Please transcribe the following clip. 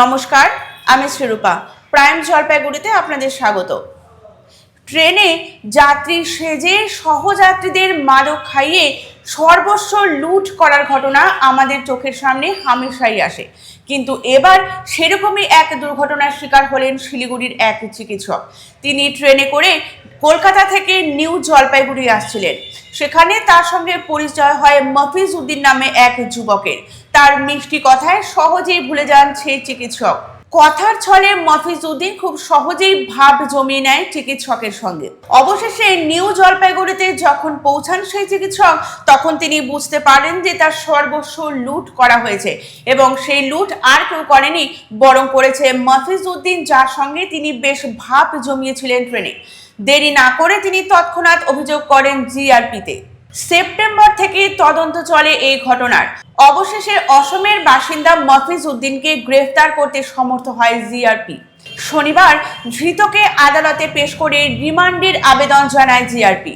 নমস্কার আমি শ্রীরূপা। প্রাইম জলপাইগুড়িতে আপনাদের স্বাগত। ট্রেনে যাত্রী সেজে সহযাত্রীদের মাদক খাইয়ে সর্বস্ব লুট করার ঘটনা আমাদের চোখের সামনে হামেশাই আসে। কিন্তু এবার সেরকমই এক দুর্ঘটনার শিকার হলেন শিলিগুড়ির এক চিকিৎসক। তিনি ট্রেনে করে কলকাতা থেকে নিউ জলপাইগুড়ি আসছিলেন। সেখানে তার সঙ্গে পরিচয় হয় মফিজ উদ্দিন নামে এক যুবকের। তার মিষ্টি কথায় সহজেই ভুলে যান সেই চিকিৎসক। কথার ছলে মফিজ উদ্দিন খুব সহজেই ভাব জমিয়ে নেয় চিকিৎসকের সঙ্গে। অবশেষে নিউ জলপাইগুড়িতে যখন পৌঁছান সেই চিকিৎসক, তখন তিনি বুঝতে পারেন যে তার সর্বস্ব লুট করা হয়েছে এবং সেই লুট আর কেউ করেনি, বরং করেছে মফিজ উদ্দিন, যার সঙ্গে তিনি বেশ ভাব জমিয়েছিলেন ট্রেনে। দেরি না করে তিনি তৎক্ষণাৎ অভিযোগ করেন জিআরপিতে। সেপ্টেম্বর থেকে তদন্ত চলে এই ঘটনার। অবশেষে অসমের বাসিন্দা মফিজ উদ্দিনকে গ্রেফতার করতে সমর্থ হয় জিআরপি। শনিবার ধৃতকে আদালতে পেশ করে রিমান্ডের আবেদন জানায় জিআরপি।